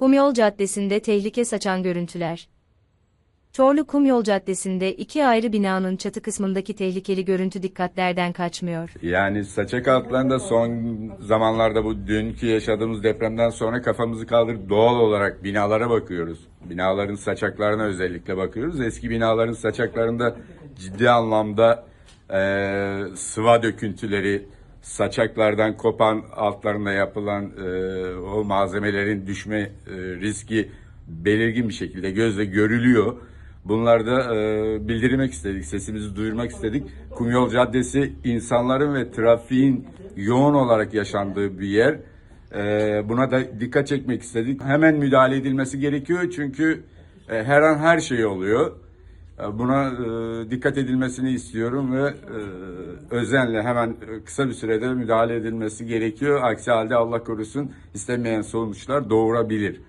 Kumyol Caddesi'nde tehlike saçan görüntüler. Çorlu Kumyol Caddesi'nde iki ayrı binanın çatı kısmındaki tehlikeli görüntü dikkatlerden kaçmıyor. Yani saçak altlarında son zamanlarda bu dünkü yaşadığımız depremden sonra kafamızı kaldırıp doğal olarak binalara bakıyoruz. Binaların saçaklarına özellikle bakıyoruz. Eski binaların saçaklarında ciddi anlamda eee, sıva döküntüleri, saçaklardan kopan altlarında yapılan eee, o malzemelerin düşme eee, riski belirgin bir şekilde gözle görülüyor. Bunları da e, bildirmek istedik, sesimizi duyurmak istedik. Kumyol Caddesi insanların ve trafiğin yoğun olarak yaşandığı bir yer. E, buna da dikkat çekmek istedik. Hemen müdahale edilmesi gerekiyor çünkü e, her an her şey oluyor. E, Buna e, dikkat edilmesini istiyorum ve e, özenle hemen e, kısa bir sürede müdahale edilmesi gerekiyor. Aksi halde Allah korusun istenmeyen sonuçlar doğurabilir.